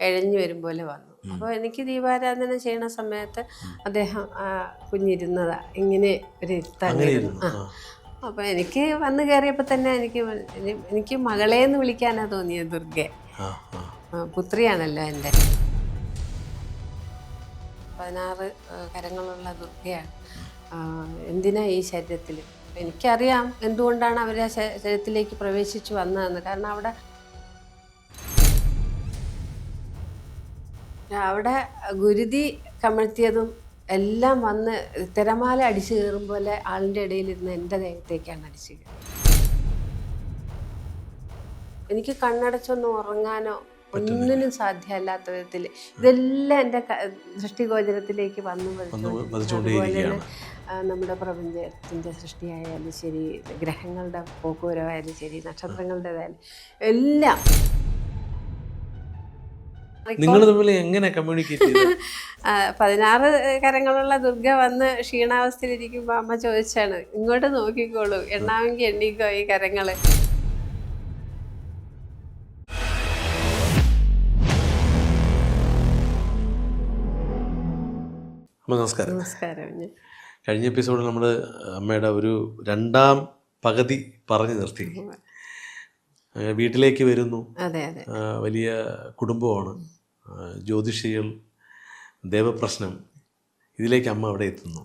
എഴഞ്ഞു വരും പോലെ വന്നു അപ്പോൾ എനിക്ക് ദീപാരാധന ചെയ്യണ സമയത്ത് അദ്ദേഹം ആ കുഞ്ഞിരുന്നതാ ഇങ്ങനെ ഒരു തന്നെയായിരുന്നു ആ. അപ്പോൾ എനിക്ക് വന്ന് കയറിയപ്പോൾ തന്നെ എനിക്ക് എനിക്ക് മകളെ എന്ന് വിളിക്കാനാ തോന്നിയത് ദുർഗെ. പുത്രിയാണല്ലോ എന്റെ. പതിനാറ് കരങ്ങളുള്ള ദുർഗയാണ്. എന്തിനാ ഈ ശരീരത്തിൽ എനിക്കറിയാം എന്തുകൊണ്ടാണ് അവർ ആ ശരീരത്തിലേക്ക് പ്രവേശിച്ചു വന്നതെന്ന്. കാരണം അവിടെ അവിടെ ഗുരുതി കമഴ്ത്തിയതും എല്ലാം വന്ന് തിരമാല അടിച്ചു കയറും പോലെ ആളിന്റെ ഇടയിലിരുന്ന് എന്റെ ദേഹത്തേക്കാണ് അടിച്ചു കയറുന്നത്. എനിക്ക് കണ്ണടച്ചൊന്ന് ഉറങ്ങാനോ ഒന്നിനും സാധ്യമല്ലാത്ത വിധത്തിൽ ഇതെല്ലാം എന്റെ സൃഷ്ടിഗോചരത്തിലേക്ക് വന്നു വന്ന് അതുപോലെ നമ്മുടെ പ്രപഞ്ചത്തിന്റെ സൃഷ്ടിയായാലും ശരി ഗ്രഹങ്ങളുടെ പോക്കുവരവായാലും ശരി നക്ഷത്രങ്ങളുടേതായാലും എല്ലാം നിങ്ങൾ തമ്മിൽ എങ്ങനെ കമ്മ്യൂണിക്കേറ്റ് ചെയ്ത്? പതിനാറ് കരങ്ങളുള്ള ദുർഗ വന്ന് ക്ഷീണാവസ്ഥയിലിരിക്കുമ്പോൾ അമ്മ ചോദിച്ചാണ് ഇങ്ങോട്ട് നോക്കിക്കോളൂ എണ്ണാമെങ്കിൽ എണ്ണിക്കോ ഈ കരങ്ങൾ. നമസ്കാരം. നമസ്കാരം. കഴിഞ്ഞ എപ്പിസോഡിൽ നമ്മൾ അമ്മയുടെ ഒരു രണ്ടാം പകുതി പറഞ്ഞു നിർത്തി. വീട്ടിലേക്ക് വരുന്നു. അതെ അതെ. വലിയ കുടുംബമാണ് ജ്യോതിഷികൾ ദേവപ്രശ്നം ഇതിലേക്ക് അമ്മ അവിടെ എത്തുന്നു.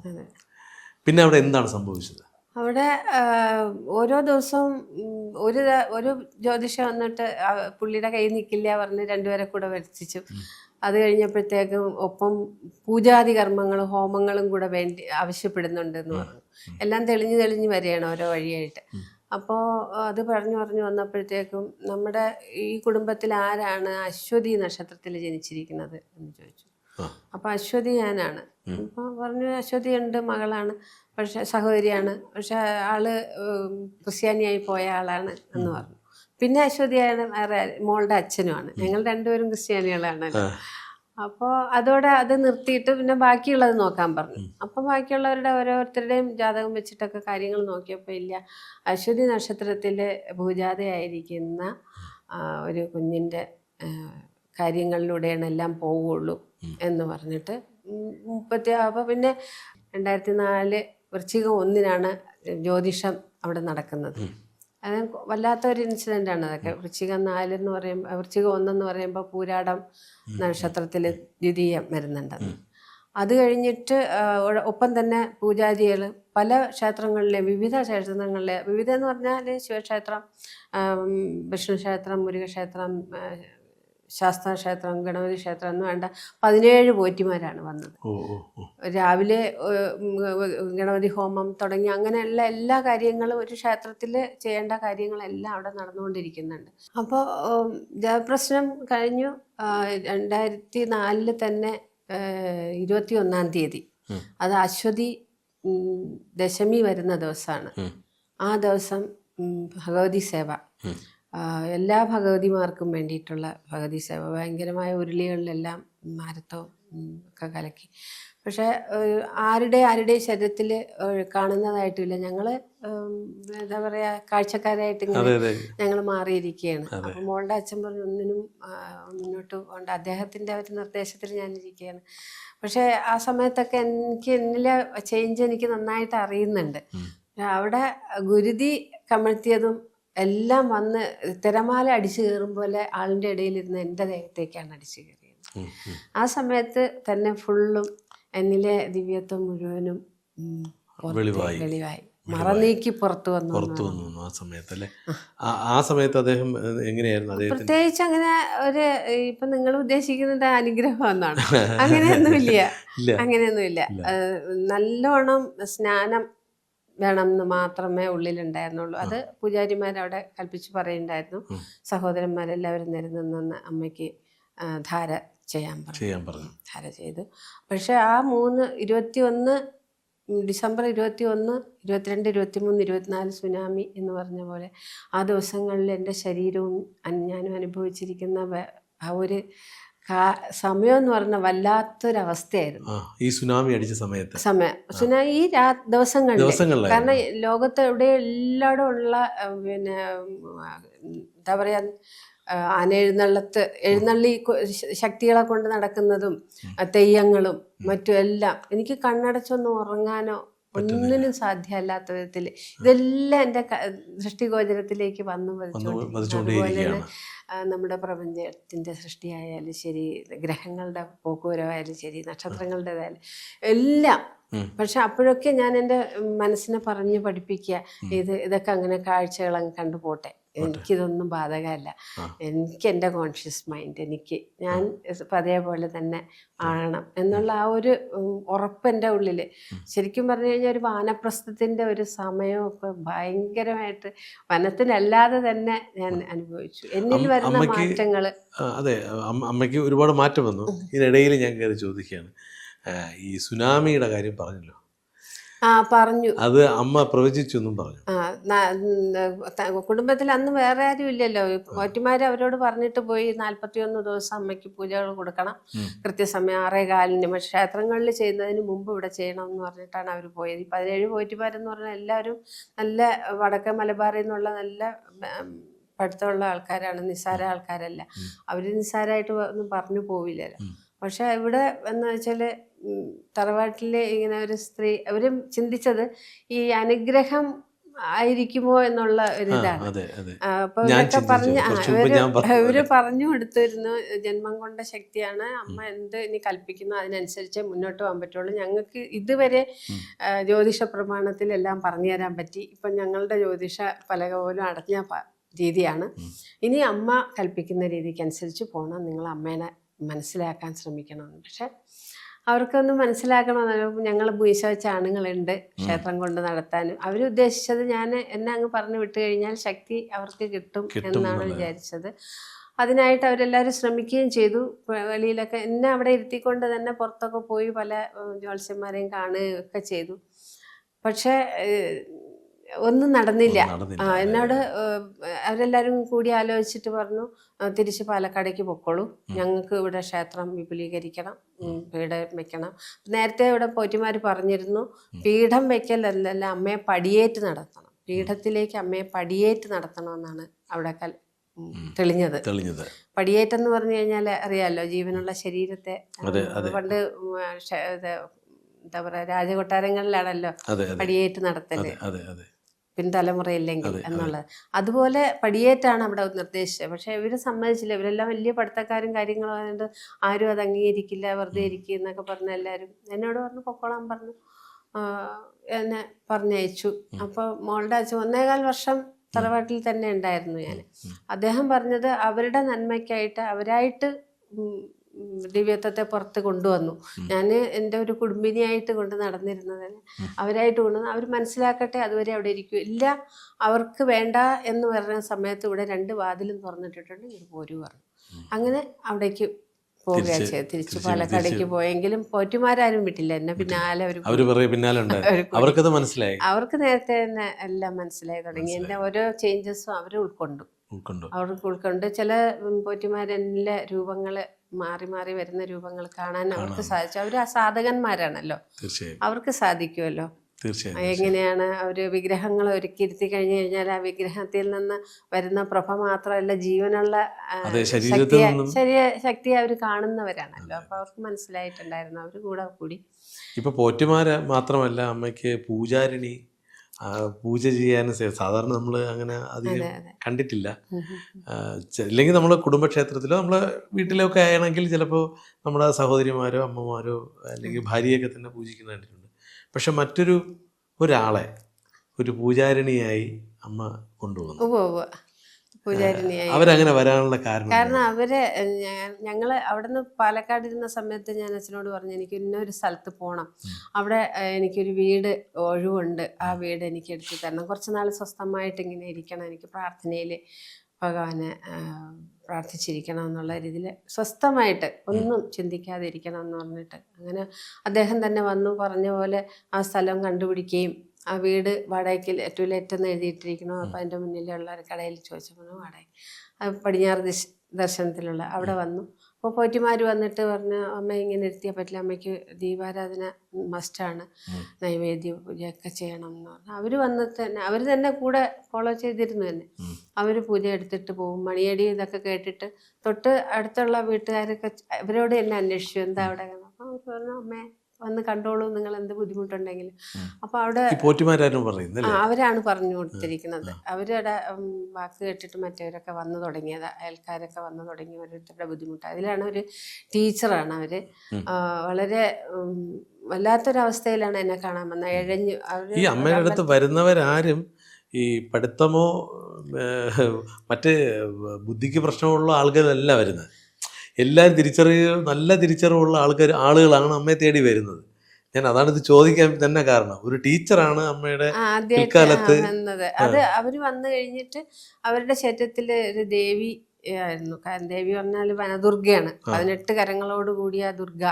പിന്നെ അവിടെ എന്താണ് സംഭവിച്ചത്? അവിടെ ഓരോ ദിവസവും ഒരു ഒരു ജ്യോതിഷം വന്നിട്ട് പുള്ളിയുടെ കയ്യിൽ നിൽക്കില്ല പറഞ്ഞ് രണ്ടുപേരെ കൂടെ വരുത്തിച്ചു. അത് കഴിഞ്ഞപ്പോഴത്തേക്കും ഒപ്പം പൂജാതി കർമ്മങ്ങളും ഹോമങ്ങളും കൂടെ വേണ്ടി ആവശ്യപ്പെടുന്നുണ്ടെന്ന് പറഞ്ഞു. എല്ലാം തെളിഞ്ഞു തെളിഞ്ഞു വരികയാണ് ഓരോ വഴിയായിട്ട്. അപ്പോൾ അത് പറഞ്ഞു പറഞ്ഞു വന്നപ്പോഴത്തേക്കും നമ്മുടെ ഈ കുടുംബത്തിൽ ആരാണ് അശ്വതി നക്ഷത്രത്തിൽ ജനിച്ചിരിക്കുന്നത് എന്ന് ചോദിച്ചു. അപ്പോൾ അശ്വതി ഞാനാണ്. അപ്പോൾ പറഞ്ഞു അശ്വതി ഉണ്ട് മകളാണ്. പക്ഷെ സഹോദരിയാണ്. പക്ഷെ ആൾ ക്രിസ്ത്യാനിയായി പോയ ആളാണ് എന്ന് പറഞ്ഞു. പിന്നെ അശ്വതിയാണ് വേറെ മോളുടെ അച്ഛനുമാണ്. ഞങ്ങൾ രണ്ടുപേരും ക്രിസ്ത്യാനികളാണ്. ആ. അപ്പോൾ അതോടെ അത് നിർത്തിയിട്ട് പിന്നെ ബാക്കിയുള്ളത് നോക്കാൻ പറഞ്ഞു. അപ്പം ബാക്കിയുള്ളവരുടെ ഓരോരുത്തരുടെയും ജാതകം വെച്ചിട്ടൊക്കെ കാര്യങ്ങൾ നോക്കിയപ്പോൾ ഇല്ല. അശ്വതി നക്ഷത്രത്തിൽ ഭൂജാതയായിരിക്കുന്ന ഒരു കുഞ്ഞിന്റെ കാര്യങ്ങളിലൂടെയാണ് എല്ലാം പോവുള്ളൂ എന്ന് പറഞ്ഞിട്ട് മുപ്പത്തി അപ്പോൾ പിന്നെ രണ്ടായിരത്തി നാല് വൃശ്ചികം ഒന്നിനാണ് ജ്യോതിഷം അവിടെ നടക്കുന്നത്. അത് വല്ലാത്തൊരു ഇൻസിഡന്റ് ആണ്. അതൊക്കെ വൃശ്ചിക നാല് എന്ന് പറയുമ്പോൾ വൃശ്ചികം ഒന്നെന്ന് പറയുമ്പോൾ പൂരാടം നക്ഷത്രത്തിൽ ദ്വിതീയം വരുന്നുണ്ട്. അത് കഴിഞ്ഞിട്ട് ഒപ്പം തന്നെ പൂജാരികൾ പല ക്ഷേത്രങ്ങളിലെ വിവിധ ക്ഷേത്രങ്ങളിലെ വിവിധ എന്ന് പറഞ്ഞാൽ ശിവക്ഷേത്രം വിഷ്ണുക്ഷേത്രം വിഷ്ണു ക്ഷേത്രം മുരുകക്ഷേത്രം ആ, ശാസ്താ ക്ഷേത്രം ഗണപതി ക്ഷേത്രം എന്ന് വേണ്ട പതിനേഴ് പോറ്റിമാരാണ് വന്നത്. രാവിലെ ഗണപതി ഹോമം തുടങ്ങി അങ്ങനെയുള്ള എല്ലാ കാര്യങ്ങളും ഒരു ക്ഷേത്രത്തിൽ ചെയ്യേണ്ട കാര്യങ്ങളെല്ലാം അവിടെ നടന്നുകൊണ്ടിരിക്കുന്നുണ്ട്. അപ്പോൾ ജലപ്രശ്നം കഴിഞ്ഞു. രണ്ടായിരത്തി നാലിൽ തന്നെ ഇരുപത്തി ഒന്നാം തീയതി. അത് അശ്വതി ദശമി വരുന്ന ദിവസമാണ്. ആ ദിവസം ഭഗവതി സേവ. എല്ലാ ഭഗവതിമാർക്കും വേണ്ടിയിട്ടുള്ള ഭഗവതി സേവ. ഭയങ്കരമായ ഉരുളികളിലെല്ലാം മാരത്തവും ഒക്കെ കലക്കി. പക്ഷേ ആരുടെ ആരുടെ ശരീരത്തിൽ കാണുന്നതായിട്ടില്ല. ഞങ്ങൾ എന്താ പറയുക കാഴ്ചക്കാരായിട്ട് ഇങ്ങനെ ഞങ്ങൾ മാറിയിരിക്കുകയാണ്. അപ്പം മോളുടെ അച്ഛൻ പറഞ്ഞു ഒന്നിനും മുന്നോട്ട് പോകണ്ട. അദ്ദേഹത്തിന്റെ ഒരു നിർദ്ദേശത്തിൽ ഞാൻ ഇരിക്കുകയാണ് പക്ഷേ ആ സമയത്തൊക്കെ എനിക്ക് എന്നിലെ ചേഞ്ച് എനിക്ക് നന്നായിട്ട് അറിയുന്നുണ്ട്. അവിടെ ഗുരുതി കമഴ്ത്തിയതും എല്ലാം വന്ന് തിരമാല അടിച്ചു കയറും പോലെ ആളിന്റെ ഇടയിലിരുന്ന് എന്റെ ദേഹത്തേക്കാണ് അടിച്ചു കയറിയത്. ആ സമയത്ത് തന്നെ ഫുള്ളും എന്നിലെ ദിവ്യത്വം മുഴുവനും വെളിവായി. മറനീക്കി പുറത്തു വന്നു പുറത്തു വന്നു ആ സമയത്ത് അല്ലേ ആ- സമയത്ത് അദ്ദേഹം എങ്ങനെയായിരുന്നു പ്രത്യേകിച്ച് അങ്ങനെ ഒരു ഇപ്പൊ നിങ്ങൾ ഉദ്ദേശിക്കുന്നത് അനുഗ്രഹം എന്നാണ് അങ്ങനെയൊന്നുമില്ല. അങ്ങനെയൊന്നുമില്ല നല്ലോണം സ്നാനം വേണം എന്ന് മാത്രമേ ഉള്ളിലുണ്ടായിരുന്നുള്ളൂ. അത് പൂജാരിമാരവിടെ കൽപ്പിച്ച് പറയുണ്ടായിരുന്നു സഹോദരന്മാരെല്ലാവരും നിരന്ന് അമ്മയ്ക്ക് ധാര ചെയ്യാൻ പറഞ്ഞു. ധാര ചെയ്തു. പക്ഷേ ആ മൂന്ന് ഇരുപത്തി ഒന്ന് ഡിസംബർ ഇരുപത്തി ഒന്ന് ഇരുപത്തിരണ്ട് ഇരുപത്തി മൂന്ന് ഇരുപത്തിനാല് സുനാമി എന്ന് പറഞ്ഞ പോലെ ആ ദിവസങ്ങളിൽ എന്റെ ശരീരവും ഞാനും അനുഭവിച്ചിരിക്കുന്ന ആ ഒരു സമയം എന്ന് പറഞ്ഞ വല്ലാത്തൊരവസ്ഥയായിരുന്നു. ഈ സുനാമി അടിച്ച സമയത്ത്. സമയം. സുനാമി ഈ രാ ദിവസങ്ങളിൽ കാരണം ലോകത്ത് എവിടെ എല്ലായിടും ഉള്ള പിന്നെ എന്താ പറയാ എഴുന്നള്ളത്ത് എഴുന്നള്ളി ശക്തികളെ കൊണ്ട് നടക്കുന്നതും തെയ്യങ്ങളും മറ്റും എല്ലാം എനിക്ക് കണ്ണടച്ചൊന്ന് ഉറങ്ങാനോ ഒന്നിനും സാധ്യമല്ലാത്ത വിധത്തിൽ ഇതെല്ലാം എന്റെ ദൃഷ്ടിഗോചരത്തിലേക്ക് വന്നു പതിച്ചുകൊണ്ടിരിക്കുന്നു. നമ്മുടെ പ്രപഞ്ചത്തിന്റെ സൃഷ്ടിയായാലും ശരി ഗ്രഹങ്ങളുടെ പോക്കുവരവായാലും ശരി നക്ഷത്രങ്ങളുടേതായാലും എല്ലാം. പക്ഷെ അപ്പോഴൊക്കെ ഞാൻ എന്റെ മനസ്സിനെ പറഞ്ഞു പഠിപ്പിക്കുക. ഇത് ഇതൊക്കെ അങ്ങനെ കാഴ്ചകൾ അങ്ങ് കണ്ടു പോട്ടെ. എനിക്കിതൊന്നും ബാധകമല്ല. എനിക്ക് എന്റെ കോൺഷ്യസ് മൈൻഡ് എനിക്ക് ഞാൻ പതേ പോലെ തന്നെ ആകണം എന്നുള്ള ആ ഒരു ഉറപ്പ് എന്റെ ഉള്ളിൽ ശരിക്കും പറഞ്ഞു കഴിഞ്ഞാൽ ഒരു വാനപ്രസ്ഥത്തിന്റെ ഒരു സമയമൊക്കെ ഭയങ്കരമായിട്ട് വനത്തിനല്ലാതെ തന്നെ ഞാൻ അനുഭവിച്ചു. എന്നിൽ വരുന്ന മാറ്റങ്ങൾ അതെ അമ്മയ്ക്ക് ഒരുപാട് മാറ്റം വന്നു. ഇതിനിടയിൽ ഞാൻ കയറി ചോദിക്കുകയാണ്. ഈ സുനാമിയുടെ കാര്യം പറഞ്ഞല്ലോ. ആ പറഞ്ഞു. അത് അമ്മ പ്രവചിച്ചു എന്നും പറഞ്ഞു. കുടുംബത്തിൽ അന്ന് വേറെ ആരും ഇല്ലല്ലോ. പോറ്റിമാര് അവരോട് പറഞ്ഞിട്ട് പോയി നാല്പത്തിയൊന്ന് ദിവസം അമ്മയ്ക്ക് പൂജകൾ കൊടുക്കണം. കൃത്യസമയം ആറേ കാലിന് ക്ഷേത്രങ്ങളിൽ ചെയ്യുന്നതിന് മുമ്പ് ഇവിടെ ചെയ്യണം എന്ന് പറഞ്ഞിട്ടാണ് അവർ പോയത്. ഈ പതിനേഴ് പോറ്റിമാരെന്ന് പറഞ്ഞാൽ എല്ലാവരും നല്ല വടക്കൻ മലബാറിൽ നിന്നുള്ള നല്ല പഠിത്തമുള്ള ആൾക്കാരാണ്. നിസ്സാര ആൾക്കാരല്ല. അവർ നിസ്സാരമായിട്ട് ഒന്നും പറഞ്ഞു പോവില്ലല്ലോ. പക്ഷെ ഇവിടെ എന്ന് വെച്ചാൽ തറവാട്ടിലെ ഇങ്ങനെ ഒരു സ്ത്രീ അവരും ചിന്തിച്ചത് ഈ അനുഗ്രഹം ആയിരിക്കുമോ എന്നുള്ള ഒരു ഇതാണ്. അതെ അതെ. ആ, അപ്പൊ ഇവരൊക്കെ. പറഞ്ഞ് ഇവർ പറഞ്ഞ കൊടുത്തിരുന്നു ജന്മം കൊണ്ട ശക്തിയാണ്. അമ്മ എന്ത് ഇനി കൽപ്പിക്കുന്നു അതിനനുസരിച്ച് മുന്നോട്ട് പോകാൻ പറ്റുള്ളൂ. ഞങ്ങൾക്ക് ഇതുവരെ. ജ്യോതിഷ പ്രമാണത്തിൽ എല്ലാം പറഞ്ഞു തരാൻ പറ്റി. ഇപ്പൊ ഞങ്ങളുടെ ജ്യോതിഷ പലക പോലും അടഞ്ഞ രീതിയാണ്. ഇനി അമ്മ കൽപ്പിക്കുന്ന രീതിക്ക് അനുസരിച്ച് പോകണം നിങ്ങൾ അമ്മേനെ മനസ്സിലാക്കാൻ ശ്രമിക്കണം. പക്ഷെ അവർക്കൊന്നും മനസ്സിലാക്കണമെന്നല്ലോ ഞങ്ങൾ ഭൂയിശ ചാണുങ്ങളുണ്ട് ആണുങ്ങളുണ്ട് ക്ഷേത്രം കൊണ്ട് നടത്താനും. അവരുദ്ദേശിച്ചത് ഞാൻ എന്നെ അങ്ങ് പറഞ്ഞു വിട്ടു കഴിഞ്ഞാൽ ശക്തി അവർക്ക് കിട്ടും എന്നാണ്. വിചാരിച്ചത്. അതിനായിട്ട് അവരെല്ലാവരും ശ്രമിക്കുകയും ചെയ്തു. വെളിയിലൊക്കെ എന്നെ അവിടെ ഇരുത്തിക്കൊണ്ട് തന്നെ പുറത്തൊക്കെ പോയി പല ജോത്സ്യന്മാരെയും ജ്യോത്സ്യന്മാരെയും കാണുകയൊക്കെ ചെയ്തു. പക്ഷേ ഒന്നും നടന്നില്ല. ആ എന്നോട് അവരെല്ലാരും അവരെല്ലാവരും കൂടി ആലോചിച്ചിട്ട് പറഞ്ഞു "ആ, തിരിച്ച് പാലക്കാടേക്ക് പൊക്കോളൂ. ഞങ്ങൾക്ക് ഇവിടെ ക്ഷേത്രം വിപുലീകരിക്കണം പീഠം വെക്കണം. നേരത്തെ ഇവിടെ പോറ്റിമാർ പറഞ്ഞിരുന്നു പീഠം വെക്കലല്ല അമ്മയെ പടിയേറ്റ് നടത്തണം. പീഠത്തിലേക്ക് അമ്മയെ പടിയേറ്റ് നടത്തണമെന്നാണ് അവിടെ തെളിഞ്ഞത്. തെളിഞ്ഞത്. പടിയേറ്റെന്ന് പറഞ്ഞു കഴിഞ്ഞാൽ അറിയാലോ ജീവനുള്ള ശരീരത്തെ പണ്ട് എന്താ പറയാ രാജകൊട്ടാരങ്ങളിലാണല്ലോ പടിയേറ്റ് നടത്തൽ. പിൻതലമുറയില്ലെങ്കിൽ. എന്നുള്ളത്. അതുപോലെ പടിയേറ്റാണ് അവിടെ നിർദ്ദേശിച്ചത്. പക്ഷെ ഇവർ സമ്മതിച്ചില്ല. ഇവരെല്ലാം വലിയ പഠിത്തക്കാരും കാര്യങ്ങളും ആയതുകൊണ്ട് ആരും അത് അംഗീകരിക്കില്ല വെറുതെ ഇരിക്കുക എന്നൊക്കെ പറഞ്ഞ എല്ലാവരും എന്നോട് പറഞ്ഞു പൊക്കോളാൻ പറഞ്ഞു. എന്നെ പറഞ്ഞയച്ചു. അപ്പോൾ മോളുടെ അച്ഛൻ ഒന്നേകാൽ വർഷം തറവാട്ടിൽ തന്നെ ഉണ്ടായിരുന്നു ഞാൻ അദ്ദേഹം പറഞ്ഞത് അവരുടെ നന്മയ്ക്കായിട്ട് അവരായിട്ട് ദിവ്യത്വത്തെ പുറത്ത് കൊണ്ടുവന്നു. ഞാൻ എന്റെ ഒരു കുടുംബിനിയായിട്ട് കൊണ്ട് നടന്നിരുന്നതിന് അവരായിട്ട് കൊണ്ടുവന്ന് അവർ മനസ്സിലാക്കട്ടെ അതുവരെ അവിടെ ഇരിക്കും. ഇല്ല അവർക്ക് വേണ്ട എന്ന് പറഞ്ഞ സമയത്ത് ഇവിടെ രണ്ട് വാതിലും തുറന്നിട്ടിട്ടുണ്ട് ഇവർ പോരു പറഞ്ഞു. അങ്ങനെ അവിടേക്ക് പോവുകയാണ് തിരിച്ച് ചെയ്തത്. തിരിച്ച് പാലക്കാടേക്ക് പോയെങ്കിലും പോറ്റുമാരും വിട്ടില്ല. എന്നെ പിന്നാലെ. അവർക്കത് മനസ്സിലായി. അവർക്ക് നേരത്തെ തന്നെ എല്ലാം മനസ്സിലായി തുടങ്ങി. എന്റെ ഓരോ ചേഞ്ചസും അവർ ഉൾക്കൊണ്ടു. അവർക്ക് ഉൾക്കൊണ്ട് ചില പോറ്റിമാരെല്ലാം രൂപങ്ങൾ മാറി മാറി വരുന്ന രൂപങ്ങൾ കാണാൻ അവർക്ക് സാധിച്ചു. അവർ സാധകന്മാരാണല്ലോ തീർച്ചയായും. അവർക്ക് സാധിക്കുമല്ലോ എങ്ങനെയാണ് അവർ വിഗ്രഹങ്ങൾ ഒരുക്കിയിരുത്തി കഴിഞ്ഞു കഴിഞ്ഞാൽ ആ വിഗ്രഹത്തിൽ നിന്ന് വരുന്ന പ്രഭ മാത്രമല്ല ജീവനുള്ള ആ, ശരീര ശക്തി അവർ കാണുന്നവരാണല്ലോ. അപ്പൊ അവർക്ക് മനസ്സിലായിട്ടുണ്ടായിരുന്നു. അവർ കൂടെ കൂടി. ഇപ്പൊ പോറ്റുമാര് മാത്രമല്ല അമ്മയ്ക്ക് പൂജാരിണി ആ, പൂജ ചെയ്യാനും സാധാരണ നമ്മൾ അങ്ങനെ അധികം കണ്ടിട്ടില്ല. ഇല്ലെങ്കിൽ നമ്മൾ കുടുംബക്ഷേത്രത്തിലോ നമ്മളെ വീട്ടിലൊക്കെ ആണെങ്കിൽ ചിലപ്പോൾ നമ്മുടെ സഹോദരിമാരോ അമ്മമാരോ അല്ലെങ്കിൽ ഭാര്യയൊക്കെ തന്നെ പൂജിക്കുന്ന കണ്ടിട്ടുണ്ട്. പക്ഷെ മറ്റൊരു ഒരാളെ ഒരു പൂജാരിണിയായി അമ്മ കൊണ്ടുപോകുന്നു. പൂജാരിണിയായി. അവരങ്ങനെ വരാനുള്ള കാരണം കാരണം അവർ ഞങ്ങൾ അവിടുന്ന് പാലക്കാട് ഇരുന്ന സമയത്ത് ഞാൻ അച്ഛനോട് പറഞ്ഞു എനിക്ക് ഇന്നൊരു സ്ഥലത്ത് പോകണം അവിടെ എനിക്കൊരു വീട് ഒഴിവുണ്ട്. ആ വീട് എനിക്ക് എടുത്തു തരണം. കുറച്ച് നാൾ സ്വസ്ഥമായിട്ട് ഇങ്ങനെ ഇരിക്കണം. എനിക്ക് പ്രാർത്ഥനയിൽ ഭഗവാനെ പ്രാർത്ഥിച്ചിരിക്കണം എന്നുള്ള രീതിയിൽ സ്വസ്ഥമായിട്ട് ഒന്നും ചിന്തിക്കാതെ ഇരിക്കണം എന്ന് പറഞ്ഞിട്ട് അങ്ങനെ അദ്ദേഹം തന്നെ വന്നു. പറഞ്ഞ പോലെ ആ സ്ഥലം കണ്ടുപിടിക്കുകയും ആ വീട് വാടകയ്ക്ക് ടു ലെറ്റ് എന്ന് എഴുതിയിട്ടിരിക്കണോ അപ്പോൾ അതിന്റെ മുന്നിലുള്ള ഒരു കടയിൽ ചോദിച്ചപ്പോൾ വാടക പടിഞ്ഞാറ് ദിശ ദർശനത്തിലുള്ള അവിടെ വന്നു. അപ്പോൾ പോറ്റിമാർ വന്നിട്ട് പറഞ്ഞു അമ്മ ഇങ്ങനെ ഇരുത്തിയാൽ പറ്റില്ല. അമ്മയ്ക്ക് ദീപാരാധന മസ്റ്റാണ്. നൈവേദ്യ പൂജയൊക്കെ ചെയ്യണം എന്ന് പറഞ്ഞു. അവർ വന്ന് തന്നെ അവർ തന്നെ കൂടെ ഫോളോ ചെയ്തിരുന്നു തന്നെ. അവർ പൂജ എടുത്തിട്ട് പോകും. മണിയടി ഇതൊക്കെ കേട്ടിട്ട് തൊട്ട് അടുത്തുള്ള വീട്ടുകാരൊക്കെ ഇവരോട് തന്നെ അന്വേഷിച്ചു എന്താ അവിടെ? അപ്പം അവർ പറഞ്ഞു അമ്മേ വന്ന് കണ്ടോളൂ നിങ്ങൾ എന്ത് ബുദ്ധിമുട്ടുണ്ടെങ്കിലും അപ്പൊ അപ്പോൾ അവിടെ അവരാണ് പറഞ്ഞു കൊടുത്തിരിക്കുന്നത് അവരുടെ വാക്ക് കേട്ടിട്ട് മറ്റവരൊക്കെ വന്നു തുടങ്ങിയത് അയൽക്കാരൊക്കെ വന്നു തുടങ്ങി ഓരോരുത്തരുടെ ബുദ്ധിമുട്ട്. അതിലാണ് ഒരു ടീച്ചറാണ് അവർ. വളരെ വല്ലാത്തൊരവസ്ഥയിലാണ് എന്നെ കാണാൻ വന്നത്. എഴഞ്ഞു ഈ അമ്മയുടെ അടുത്ത് വരുന്നവരാരും ഈ പഠിത്തമോ മറ്റ് ബുദ്ധിക്ക് പ്രശ്നമുള്ള ആളുകളല്ല വരുന്നത്. എല്ലാവരും തിരിച്ചറിവ് നല്ല തിരിച്ചറിവുള്ള ആൾക്കാർ ആളുകളാണ് അമ്മയെ തേടി വരുന്നത്. ഞാൻ അതാണ് ഇത് ചോദിക്കാൻ തന്നെ കാരണം. ഒരു ടീച്ചറാണ് അമ്മയുടെ പിൽക്കാലത്ത്. അത് അവർ വന്നു കഴിഞ്ഞിട്ട് അവരുടെ ശരീരത്തിൽ ഒരു ദേവി ആയിരുന്നു. ദേവി പറഞ്ഞാൽ വനദുർഗയാണ്. പതിനെട്ട് കരങ്ങളോട് കൂടിയ ദുർഗ.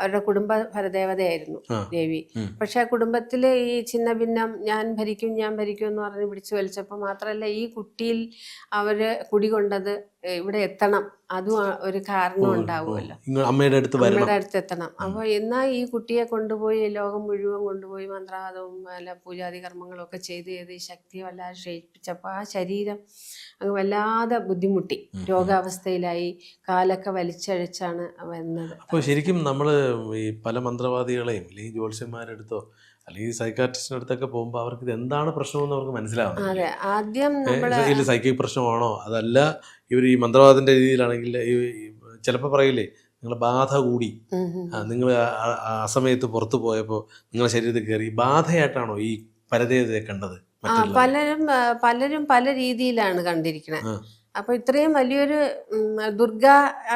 അവരുടെ കുടുംബ ഫലദേവതയായിരുന്നു ദേവി. പക്ഷെ ആ കുടുംബത്തിൽ ഈ ചിന്ന ഭിന്നം ഞാൻ ഭരിക്കും ഞാൻ ഭരിക്കും എന്ന് പറഞ്ഞ് പിടിച്ചു വലിച്ചപ്പോൾ മാത്രമല്ല ഈ കുട്ടിയിൽ അവർ കുടികൊണ്ടത് ഇവിടെ എത്തണം. അതും ഒരു കാരണം ഉണ്ടാവുമല്ലോ. അമ്മയുടെ അടുത്ത് അമ്മയുടെ അടുത്ത് എത്തണം. അപ്പോൾ എന്നാ ഈ കുട്ടിയെ കൊണ്ടുപോയി ലോകം മുഴുവൻ കൊണ്ടുപോയി മന്ത്രവാദവും അല്ല പൂജാതി കർമ്മങ്ങളും ഒക്കെ ചെയ്ത് ചെയ്ത് ഈ ശക്തിയെ വല്ലാതെ ക്ഷയിപ്പിച്ചപ്പോൾ ആ ശരീരം അങ്ങ് വല്ലാതെ ബുദ്ധിമുട്ടി. രോഗാവസ്ഥയിലായി കാലൊക്കെ വലിച്ചഴിച്ചാണ് വന്നത്. അപ്പോൾ ശരിക്കും നമ്മൾ ഈ പല മന്ത്രവാദികളെയും അല്ലെങ്കിൽ ജ്യോത്സ്യന്മാരുടെ അടുത്തോ അല്ലെങ്കിൽ സൈക്കാട്രിസ്റ്റിന്റെ അടുത്തൊക്കെ പോകുമ്പോൾ അവർക്ക് ഇത് എന്താണ് പ്രശ്നമെന്ന് അവർക്ക് മനസ്സിലാവും ആദ്യം ഇതിൽ സൈക്കിക് പ്രശ്നമാണോ? അതല്ല ഇവർ ഈ മന്ത്രവാദത്തിന്റെ രീതിയിലാണെങ്കിൽ ചിലപ്പോൾ പറയില്ലേ നിങ്ങളെ ബാധ കൂടി. നിങ്ങൾ ആ സമയത്ത് പുറത്തു പോയപ്പോൾ നിങ്ങളുടെ ശരീരത്തിൽ കയറി ബാധയായിട്ടാണോ ഈ പരതയെ കണ്ടത് പലരും പലരും പല രീതിയിലാണ് കണ്ടിരിക്കുന്നത്. അപ്പൊ ഇത്രയും വലിയൊരു ദുർഗ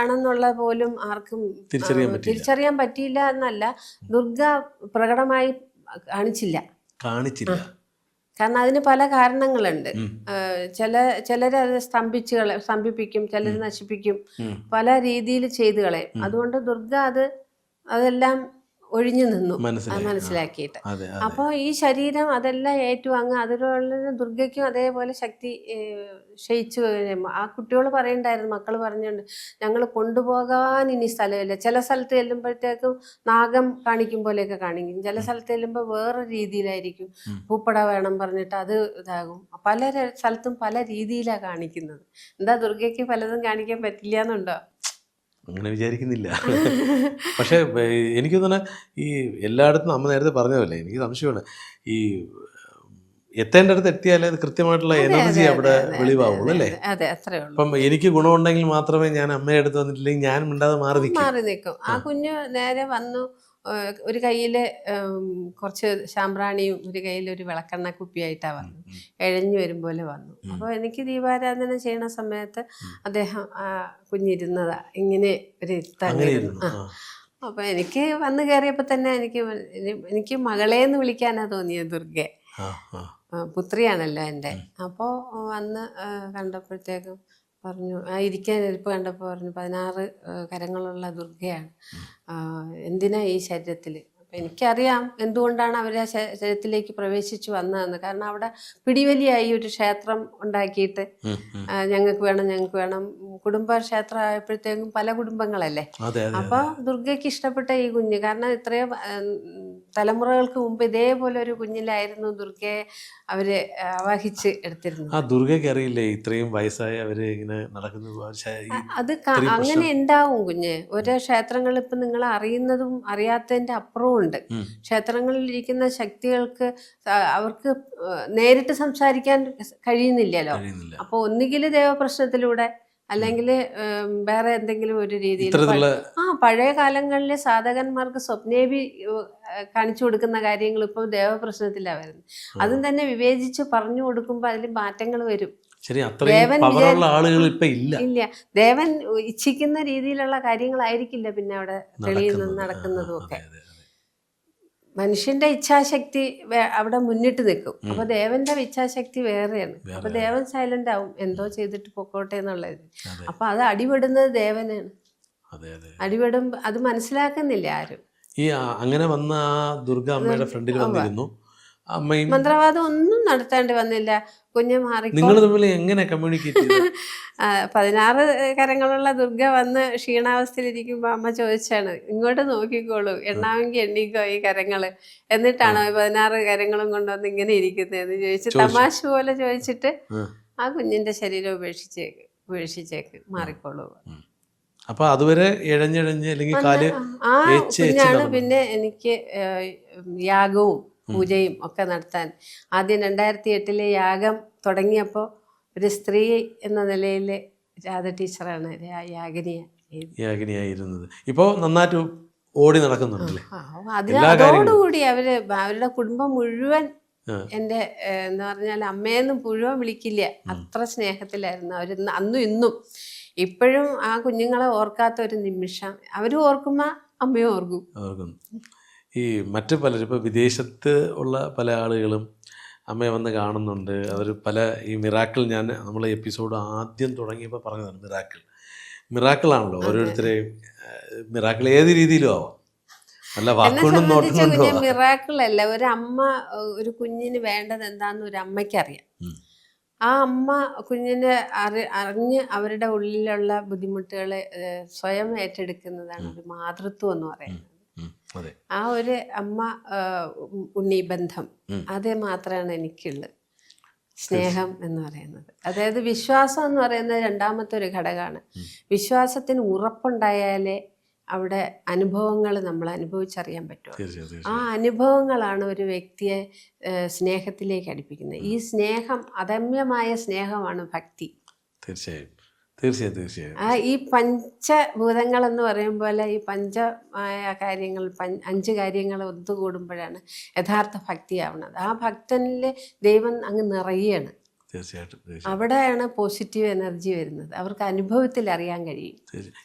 ആണെന്നുള്ള പോലും ആർക്കും തിരിച്ചറിയാൻ പറ്റിയില്ല എന്നല്ല. ദുർഗ പ്രകടമായി കാണിച്ചില്ല. കാണിച്ചില്ല. കാരണം അതിന് പല കാരണങ്ങളുണ്ട്. ചില ചിലര് അത് സ്തംഭിച്ച് കള സ്തംഭിപ്പിക്കും ചിലർ നശിപ്പിക്കും. പല രീതിയിൽ ചെയ്തു കളയും. അതുകൊണ്ട് ദുർഗ അത് അതെല്ലാം ഒഴിഞ്ഞു നിന്നു. മനസ്സിലാക്കിയിട്ട്. അപ്പോൾ ഈ ശരീരം അതെല്ലാം ഏറ്റുവാങ്ങുക അതിലുള്ള ദുർഗയ്ക്കും അതേപോലെ ശക്തി ക്ഷയിച്ചു. ആ കുട്ടികൾ പറയണ്ടായിരുന്നു മക്കൾ പറഞ്ഞുകൊണ്ട് ഞങ്ങൾ കൊണ്ടുപോകാൻ ഇനി സ്ഥലമില്ല. ചില സ്ഥലത്ത് ചെല്ലുമ്പോഴത്തേക്കും നാഗം കാണിക്കും പോലെയൊക്കെ കാണിക്കും. ചില സ്ഥലത്ത് ചെല്ലുമ്പോൾ വേറെ രീതിയിലായിരിക്കും. പൂപ്പട വേണം പറഞ്ഞിട്ട് അത് ഇതാകും. പല സ്ഥലത്തും പല രീതിയിലാണ് കാണിക്കുന്നത്. എന്താ ദുർഗയ്ക്ക് പലതും കാണിക്കാൻ പറ്റില്ല എന്നുണ്ടോ അങ്ങനെ വിചാരിക്കുന്നില്ല. പക്ഷേ എനിക്ക് തന്നെ ഈ എല്ലായിടത്തും അമ്മ നേരത്തെ പറഞ്ഞതല്ലേ എനിക്ക് സംശയമാണ്. ഈ എത്തേണ്ട അടുത്ത് എത്തിയാലേ അത് കൃത്യമായിട്ടുള്ള എനർജി അവിടെ വെളിവാവുള്ളൂ അല്ലേ? അപ്പം എനിക്ക് ഗുണമുണ്ടെങ്കിൽ മാത്രമേ ഞാൻ അമ്മയുടെ അടുത്ത് വന്നിട്ടില്ലെങ്കിൽ ഞാൻ മിണ്ടാതെ മാറി നിൽക്കും. ആ. കുഞ്ഞ് നേരെ വന്നു. ഒരു കയ്യിൽ കുറച്ച് ശാമ്പ്രാണിയും ഒരു കയ്യിൽ ഒരു വിളക്കെണ്ണ കുപ്പിയായിട്ടാണ് വന്നു എഴഞ്ഞു വരും പോലെ വന്നു. അപ്പോൾ എനിക്ക് ദീപാരാധന ചെയ്യണ സമയത്ത് അദ്ദേഹം കുഞ്ഞിരുന്നതാ. ഇങ്ങനെ ഒരു ആ. അപ്പൊ എനിക്ക് വന്നു കയറിയപ്പോൾ തന്നെ എനിക്ക് എനിക്ക് മകളെ എന്ന് മകളേന്ന് വിളിക്കാനാ തോന്നിയത് ദുർഗെ പുത്രിയാണല്ലോ എന്റെ. അപ്പോൾ വന്ന് കണ്ടപ്പോഴത്തേക്കും പറഞ്ഞു ആ ഇരിക്കാൻ ഇരിപ്പ് കണ്ടപ്പോൾ പറഞ്ഞു പതിനാറ് കരങ്ങളുള്ള ദുർഗയാണ്. എന്തിനാ ഈ ശരീരത്തിൽ എനിക്കറിയാം എന്തുകൊണ്ടാണ് അവർ ആ ശരീരത്തിലേക്ക് പ്രവേശിച്ചു വന്നതെന്ന്. കാരണം അവിടെ പിടിവലിയായി ഒരു ക്ഷേത്രം ഉണ്ടാക്കിയിട്ട്. ഞങ്ങൾക്ക് വേണം ഞങ്ങൾക്ക് വേണം. കുടുംബ ക്ഷേത്രം ആയപ്പോഴത്തേക്കും പല കുടുംബങ്ങളല്ലേ? അപ്പൊ ദുർഗയ്ക്ക് ഇഷ്ടപ്പെട്ട ഈ കുഞ്ഞ്. കാരണം ഇത്രയും തലമുറകൾക്ക് മുമ്പ് ഇതേപോലെ ഒരു കുഞ്ഞിലായിരുന്നു ദുർഗയെ അവർ ആവാഹിച്ച് എടുത്തിരുന്നു ആ ദുർഗയ്ക്ക് അറിയില്ലേ ഇത്രയും വയസ്സായ അവർ ഇങ്ങനെ നടക്കുന്നു. അത് അങ്ങനെ ഉണ്ടാവും കുഞ്ഞ്. ഓരോ ക്ഷേത്രങ്ങൾ ഇപ്പൊ നിങ്ങൾ അറിയുന്നതും അറിയാത്തതിന്റെ അപ്പുറവും ഉണ്ട് ക്ഷേത്രങ്ങളിലിരിക്കുന്ന ക്ഷേത്രങ്ങളിൽ ഇരിക്കുന്ന ശക്തികൾക്ക് അവർക്ക് നേരിട്ട് സംസാരിക്കാൻ കഴിയുന്നില്ലല്ലോ. അപ്പോൾ അപ്പൊ ഒന്നുകിൽ ദേവപ്രശ്നത്തിലൂടെ അല്ലെങ്കിൽ വേറെ എന്തെങ്കിലും ഒരു രീതിയിൽ ആ പഴയ കാലങ്ങളിലെ സാധകന്മാർക്ക് സ്വപ്നേവി കാണിച്ചു കൊടുക്കുന്ന കാര്യങ്ങൾ ഇപ്പോൾ ദേവപ്രശ്നത്തിലാണ് വരുന്നത്. അതും തന്നെ വിവേചിച്ച് പറഞ്ഞു കൊടുക്കുമ്പോൾ അതിൽ മാറ്റങ്ങൾ വരും. ദേവൻ ആളുകൾ ഇപ്പൊ ഇല്ല. ഇല്ല. ദേവൻ ഇച്ഛിക്കുന്ന രീതിയിലുള്ള കാര്യങ്ങളായിരിക്കില്ല പിന്നെ അവിടെ തെളിയുന്നതും നടക്കുന്നത്. ഒക്കെ. മനുഷ്യന്റെ ഇച്ഛാശക്തി അവിടെ മുന്നിട്ട് നിൽക്കും. അപ്പൊ ദേവന്റെ ഇച്ഛാശക്തി വേറെയാണ്. അപ്പൊ ദേവൻ സൈലന്റ് ആവും. എന്തോ ചെയ്തിട്ട് പൊക്കോട്ടെ എന്നുള്ളത് അപ്പൊ അത് അടിപെടുന്നത് ദേവനാണ്. അടിപെടും അത്. മനസ്സിലാക്കുന്നില്ല ആരും. ഈ അങ്ങനെ വന്ന ദുർഗ അമ്മയുടെ ഫ്രണ്ടിൽ വന്നിരുന്നു. അമ്മയും മന്ത്രവാദം ഒന്നും നടത്തേണ്ടി വന്നില്ല. കുഞ്ഞു മാറി നിങ്ങൾ തമ്മിൽ എങ്ങനെ കമ്മ്യൂണിക്കേറ്റ് പതിനാറ് കരങ്ങളുള്ള ദുർഗ വന്ന് ക്ഷീണാവസ്ഥയിലിരിക്കുമ്പോ അമ്മ ചോദിച്ചാണ് ഇങ്ങോട്ട് നോക്കിക്കോളൂ എണ്ണാമെങ്കിൽ എണ്ണിക്കോ ഈ കരങ്ങൾ? എന്നിട്ടാണോ ഈ പതിനാറ് കരങ്ങളും കൊണ്ടുവന്ന് ഇങ്ങനെ ഇരിക്കുന്നതെന്ന് ചോദിച്ച് ചോദിച്ചു. തമാശ പോലെ ചോദിച്ചിട്ട് ആ. കുഞ്ഞിന്റെ ശരീരം ഉപേക്ഷിച്ചേക്ക് ഉപേക്ഷിച്ചേക്ക് മാറിക്കോളൂ. അപ്പൊ അതുവരെ ഇഴഞ്ഞിഴഞ്ഞ് അല്ലെങ്കിൽ കാൽ പിന്നെ എനിക്ക് യാഗവും പൂജയും ഒക്കെ നടത്താൻ. ആദ്യം രണ്ടായിരത്തി എട്ടിലെ യാഗം തുടങ്ങിയപ്പോൾ ഒരു സ്ത്രീ എന്ന നിലയിൽ രാധ ടീച്ചറാണ് യാഗിനിയ. യാഗിനിയായിരുന്നത്. ഇപ്പോൾ നന്നായിട്ട് ഓടി നടക്കുന്നുണ്ടല്ലേ? ആ, അതിന് എല്ലാ കാര്യങ്ങളും. അതോടുകൂടി അവർ അവരുടെ കുടുംബം മുഴുവൻ എന്റെ എന്റെ എന്ന് പറഞ്ഞാൽ അമ്മയെന്നും മുഴുവൻ വിളിക്കില്ല. അത്ര സ്നേഹത്തിലായിരുന്നു അവർ അന്നും ഇന്നും. ഇപ്പോഴും ആ കുഞ്ഞുങ്ങളെ ഓർക്കാത്ത ഒരു നിമിഷം. അവരും ഓർക്കുമ്പോ അമ്മയും ഓർക്കും. ഈ മറ്റു പലരും ഇപ്പോൾ വിദേശത്ത് ഉള്ള പല ആളുകളും അമ്മയെ വന്ന് കാണുന്നുണ്ട്. അവർ പല ഈ മിറാക്കിൾ ഞാൻ നമ്മളെ എപ്പിസോഡ് ആദ്യം തുടങ്ങിയപ്പോൾ പറഞ്ഞതാണ് മിറാക്കിൾ. മിറാക്കിളാണല്ലോ ഓരോരുത്തരെയും മിറാക്കിൾ ഏത് രീതിയിലും ആവാം. എന്നെ വാക്കുകൊണ്ടും നോട്ടം സംബന്ധിച്ച് കൊണ്ടും കുഞ്ഞ് ആവാം മിറാക്കിൾ അല്ല. ഒരു അമ്മ ഒരു കുഞ്ഞിന് വേണ്ടത് എന്താന്ന് ഒരു അമ്മയ്ക്ക് അറിയാം. ആ അമ്മ കുഞ്ഞിനെ അറി അറിഞ്ഞ് അവരുടെ ഉള്ളിലുള്ള ബുദ്ധിമുട്ടുകളെ സ്വയം ഏറ്റെടുക്കുന്നതാണ് ഒരു മാതൃത്വം എന്ന് പറയുന്നത്. ആ ഒരു അമ്മ ഉണ്ണി ബന്ധം അതേ മാത്രമാണ് എനിക്കുള്ളത്. സ്നേഹം എന്ന് പറയുന്നത്. അതായത് വിശ്വാസം എന്ന് പറയുന്നത് രണ്ടാമത്തെ ഒരു ഘടകമാണ്. വിശ്വാസത്തിന് ഉറപ്പുണ്ടായാലേ അവിടെ അനുഭവങ്ങൾ നമ്മൾ അനുഭവിച്ചറിയാൻ പറ്റും ആ അനുഭവങ്ങളാണ് ഒരു വ്യക്തിയെ സ്നേഹത്തിലേക്ക് അടുപ്പിക്കുന്നത്. ഈ സ്നേഹം അദമ്യമായ സ്നേഹമാണ് ഭക്തി. തീർച്ചയായും. തീർച്ചയായും തീർച്ചയായും. ആ ഈ പഞ്ചഭൂതങ്ങൾ എന്ന് പറയും പോലെ ഈ പഞ്ചമായ കാര്യങ്ങൾ അഞ്ച് കാര്യങ്ങൾ ഒത്തുകൂടുമ്പോഴാണ് യഥാർത്ഥ ഭക്തിയാവുന്നത്. ആ ഭക്തനിൽ ദൈവം അങ്ങ് നിറയുകയാണ് തീർച്ചയായിട്ടും തീർച്ചയായും അവിടെയാണ് പോസിറ്റീവ് എനർജി വരുന്നത്. അവർക്ക് അനുഭവത്തിൽ അറിയാൻ കഴിയും.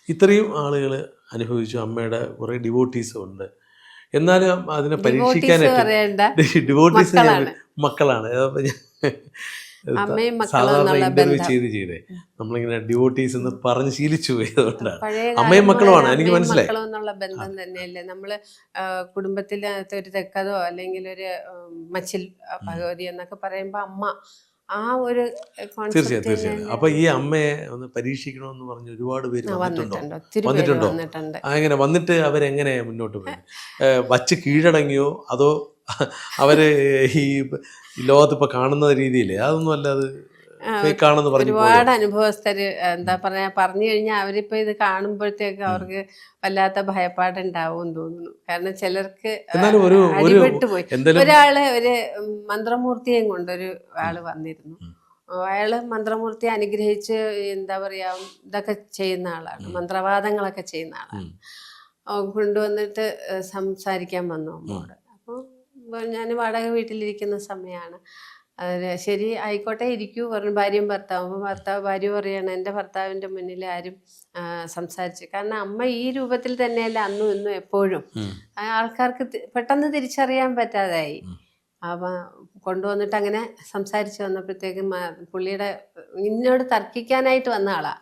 ഇത്രയും ആളുകൾ അനുഭവിച്ചു. അമ്മയുടെ കുറേ ഡിവോട്ടീസും ഉണ്ട്. എന്നാലും അതിനെ പരീക്ഷിക്കാൻ പരീക്ഷിക്കാനായിട്ട് ഡിവോട്ടീസ് മക്കളാണ്. സാധാരണ ഇന്റർവ്യൂ ചെയ്ത് ചെയ്തേ. നമ്മളിങ്ങനെ ഡ്യൂട്ടീസ് എന്ന് പറഞ്ഞ് ശീലിച്ചു പോയി അതുകൊണ്ടാണ് പഴയ അമ്മയും മക്കളുമാണ്, എനിക്ക് മനസ്സിലായി. എന്നുള്ള ബന്ധം തന്നെയല്ലേ? നമ്മൾ കുടുംബത്തിനകത്ത് ഒരു തെക്കതോ അല്ലെങ്കിൽ ഒരു മച്ചിൽ ഭഗവതി എന്നൊക്കെ പറയുമ്പോ അമ്മ ആ ഒരു തീർച്ചയായും തീർച്ചയായും. അപ്പൊ ഈ അമ്മയെ ഒന്ന് പരീക്ഷിക്കണമെന്ന് പറഞ്ഞ് ഒരുപാട് പേര് വന്നിട്ടുണ്ടോ? വന്നിട്ടുണ്ട്. എങ്ങനെ? വന്നിട്ട് അവരെങ്ങനെ മുന്നോട്ട് പോയി? വച്ച് കീഴടങ്ങിയോ? അതോ അവർ ഈ ലോകത്ത് ഇപ്പൊ കാണുന്ന രീതിയിൽ അതൊന്നും അല്ലാതെ ഒരുപാട് അനുഭവസ്ഥര് എന്താ പറയാ പറഞ്ഞു കഴിഞ്ഞാൽ അവരിപ്പോ ഇത് കാണുമ്പോഴത്തേക്ക് അവർക്ക് വല്ലാത്ത ഭയപ്പാടുണ്ടാവും തോന്നുന്നു. കാരണം ചിലർക്ക് പോയി. ഒരാൾ ഒരു മന്ത്രമൂർത്തിയെയും കൊണ്ടൊരു ആൾ വന്നിരുന്നു. അയാൾ മന്ത്രമൂർത്തി അനുഗ്രഹിച്ച് എന്താ പറയാ ഇതൊക്കെ ചെയ്യുന്ന ആളാണ്. മന്ത്രവാദങ്ങളൊക്കെ ചെയ്യുന്ന ആളാണ്. കൊണ്ടുവന്നിട്ട് സംസാരിക്കാൻ വന്നു അമ്മോട്. ഞാൻ വാടക വീട്ടിലിരിക്കുന്ന സമയമാണ് ശരി ആയിക്കോട്ടെ ഇരിക്കൂ പറഞ്ഞു ഭാര്യയും ഭർത്താവും. ഭർത്താവ് ഭാര്യ പറയാണ് എന്റെ ഭർത്താവിന്റെ മുന്നിൽ ആരും സംസാരിച്ചു കാരണം അമ്മ ഈ രൂപത്തിൽ തന്നെയല്ല അന്നും ഇന്നും എപ്പോഴും. ആൾക്കാർക്ക് പെട്ടെന്ന് തിരിച്ചറിയാൻ പറ്റാതായി. അപ്പം കൊണ്ടുവന്നിട്ട് അങ്ങനെ സംസാരിച്ച് വന്നപ്പോഴത്തേക്കും പുള്ളിയുടെ ഇന്നോട് തർക്കിക്കാനായിട്ട് വന്ന ആളാ.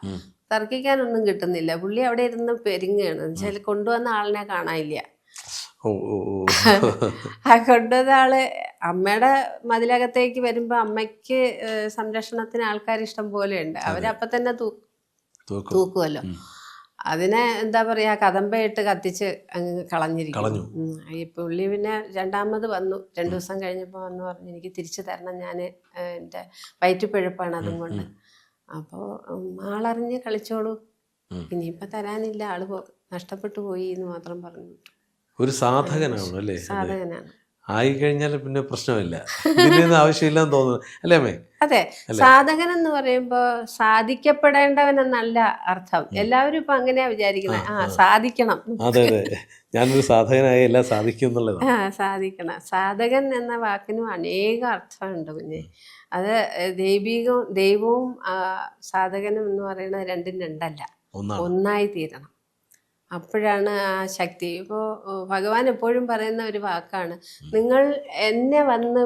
തർക്കിക്കാനൊന്നും കിട്ടുന്നില്ല. പുള്ളി അവിടെ ഇരുന്ന് പെരുങ്ങുകയാണ്. എന്നുവെച്ചാൽ കൊണ്ടുവന്ന ആളിനെ കാണാനില്ല. കൊണ്ടുവന്ന ആൾ അമ്മയുടെ മതിലകത്തേക്ക് വരുമ്പോ അമ്മയ്ക്ക് സംരക്ഷണത്തിന് ആൾക്കാർ ഇഷ്ടം പോലെയുണ്ട്. അവരപ്പൊ തന്നെ തൂക്കുമല്ലോ. അതിനെ എന്താ പറയാ കദമ്പയിട്ട് കത്തിച്ച് അങ്ങ് കളഞ്ഞിരിക്കും. ഈ പുള്ളി പിന്നെ രണ്ടാമത് വന്നു. രണ്ടു ദിവസം കഴിഞ്ഞപ്പോൾ വന്നു പറഞ്ഞു എനിക്ക് തിരിച്ചു തരണം ഞാൻ എന്റെ വയറ്റുപിഴപ്പാണ് അതും കൊണ്ട്. അപ്പോൾ ആളറിഞ്ഞ് കളിച്ചോളൂ. ഇനിയിപ്പൊ ഇനിയിപ്പോൾ തരാനില്ല. ആൾ നഷ്ടപ്പെട്ടു പോയി എന്ന് മാത്രം പറഞ്ഞു. ഒരു സാധകനാണ് അല്ലേ? സാധകനാണ്. ആയി ആയിക്കഴിഞ്ഞാൽ പിന്നെ പ്രശ്നമില്ല. ഇതിനൊന്നും ആവശ്യമില്ലെന്ന് തോന്നുന്നു. അല്ലേ അമ്മേ? അതെ. സാധകൻ എന്ന് പറയുമ്പോ സാധിക്കപ്പെടേണ്ടവൻ എന്നല്ല അർത്ഥം എല്ലാവരും ഇപ്പൊ അങ്ങനെയാ വിചാരിക്കുന്നത് ആ സാധിക്കണം. അതെ അതെ. ഞാനൊരു സാധകനായ എല്ലാം സാധിക്കും എന്നുള്ളതാണ് ആ സാധിക്കണം. സാധകൻ എന്ന വാക്കിനും അനേക അർത്ഥമുണ്ട് കുഞ്ഞെ. അത് ദൈവികവും ദൈവവും സാധകനും എന്ന് പറയുന്നത് രണ്ടും രണ്ടല്ല. ഒന്നായി തീരണം. അപ്പോഴാണ് ആ ശക്തി. ഇപ്പോൾ ഭഗവാൻ എപ്പോഴും പറയുന്ന ഒരു വാക്കാണ് നിങ്ങൾ എന്നെ വന്ന്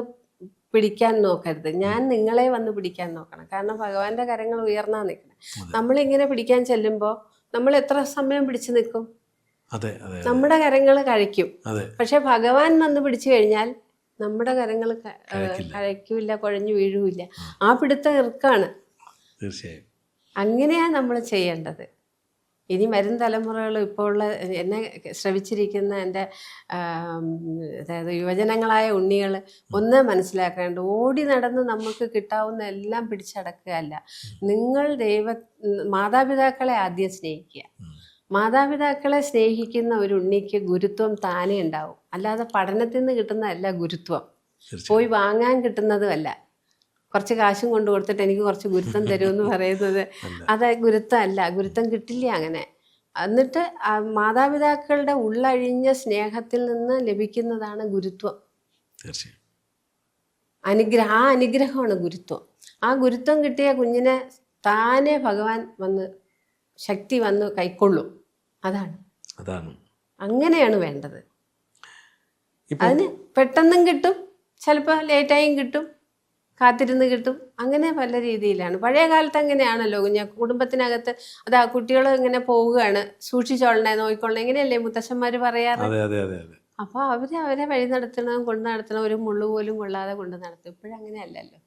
പിടിക്കാൻ നോക്കരുത്. ഞാൻ നിങ്ങളെ വന്ന് പിടിക്കാൻ നോക്കണം. കാരണം ഭഗവാന്റെ കരങ്ങൾ ഉയർന്നാ നിൽക്കണം. നമ്മളിങ്ങനെ പിടിക്കാൻ ചെല്ലുമ്പോൾ നമ്മൾ എത്ര സമയം പിടിച്ചു നിൽക്കും? നമ്മുടെ കരങ്ങൾ കഴിക്കും പക്ഷെ ഭഗവാൻ വന്ന് പിടിച്ചു കഴിഞ്ഞാൽ നമ്മുടെ കരങ്ങൾ കഴക്കില്ല. കുഴഞ്ഞു വീഴുമില്ല ആ പിടുത്തം ഇറുക്കാണ് തീർച്ചയായും. അങ്ങനെയാണ് നമ്മൾ ചെയ്യേണ്ടത്. ഇനി വരും തലമുറകൾ ഇപ്പോൾ ഉള്ള എന്നെ ശ്രവിച്ചിരിക്കുന്ന എന്റെ അതായത് യുവജനങ്ങളായ ഉണ്ണികൾ ഒന്ന് മനസ്സിലാക്കേണ്ട ഓടി നടന്ന് നമുക്ക് കിട്ടാവുന്ന എല്ലാം പിടിച്ചടക്കുകയല്ല. നിങ്ങൾ ദൈവ മാതാപിതാക്കളെ ആദ്യം സ്നേഹിക്കുക. മാതാപിതാക്കളെ സ്നേഹിക്കുന്ന ഒരു ഉണ്ണിക്ക് ഗുരുത്വം താനേ ഉണ്ടാവും. അല്ലാതെ പഠനത്തിൽ നിന്ന് കിട്ടുന്നതല്ല ഗുരുത്വം. പോയി വാങ്ങാൻ കിട്ടുന്നതുമല്ല. കുറച്ച് കാശും കൊണ്ട് കൊടുത്തിട്ട് എനിക്ക് കുറച്ച് ഗുരുത്വം തരുമെന്ന് പറയുന്നത്. അത് ഗുരുത്വം അല്ല ഗുരുത്വം കിട്ടില്ല അങ്ങനെ. എന്നിട്ട് മാതാപിതാക്കളുടെ ഉള്ളഴിഞ്ഞ സ്നേഹത്തിൽ നിന്ന് ലഭിക്കുന്നതാണ് ഗുരുത്വം. അനുഗ്രഹ ആ അനുഗ്രഹമാണ് ഗുരുത്വം. ആ ഗുരുത്വം കിട്ടിയ കുഞ്ഞിനെ താനെ ഭഗവാൻ വന്ന് ശക്തി വന്ന് കൈക്കൊള്ളും. അതാണ്. അതാണ്. അങ്ങനെയാണ് വേണ്ടത്. അതിന് പെട്ടെന്നും കിട്ടും ചിലപ്പോൾ ലേറ്റായും കിട്ടും. കാത്തിരുന്ന് കിട്ടും. അങ്ങനെ പല രീതിയിലാണ്. പഴയ കാലത്ത് അങ്ങനെയാണല്ലോ. കുഞ്ഞ കുടുംബത്തിനകത്ത് അതാ കുട്ടികൾ ഇങ്ങനെ പോവുകയാണ്. സൂക്ഷിച്ചോളണേ നോക്കിക്കൊള്ളണേ ഇങ്ങനെയല്ലേ മുത്തശ്ശന്മാർ പറയാറ്? അപ്പൊ അവർ അവരെ വഴി നടത്തണം കൊണ്ട് നടത്തണം. ഒരു മുള്ളു പോലും കൊള്ളാതെ കൊണ്ട് നടത്തും. ഇപ്പോഴങ്ങനെ അല്ലല്ലോ